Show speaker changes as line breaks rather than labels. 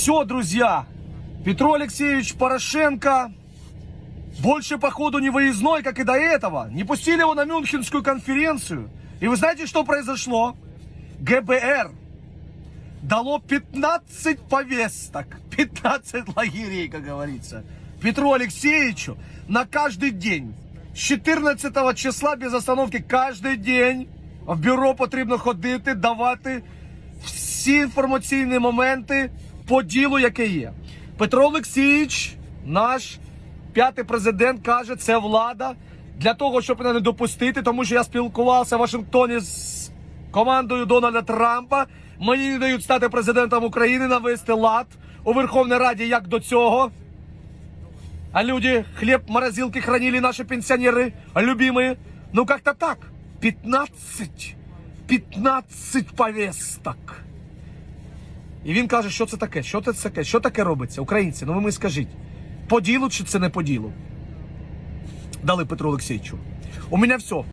Все, друзья. Петро Алексеевич Порошенко больше, походу, не выездной, как и до этого. Не пустили его на Мюнхенскую конференцию. И вы знаете, что произошло? ГБР дало 15 повесток, 15 лагерей, как говорится, Петру Алексеевичу на каждый день. З 14 числа без остановки каждый день в бюро потрібно ходити, давати всі інформаційні моменти По ділу, яке є. Петро Олексійович, наш п'ятий президент, каже, це влада для того, щоб мене не допустити, тому що я спілкувався в Вашингтоні з командою Дональда Трампа. Мені не дають стати президентом України, навести лад у Верховній Раді як до цього. А люди хлеб в морозилке хранили наши пенсионеры, любимые. Ну как-то так. 15. 15 повесток. І він каже, що це таке? Що це таке? Що таке робиться? Українці, ну ви мені скажіть, по ділу чи це не по ділу? Дали Петру Олексійовичу. У мене все.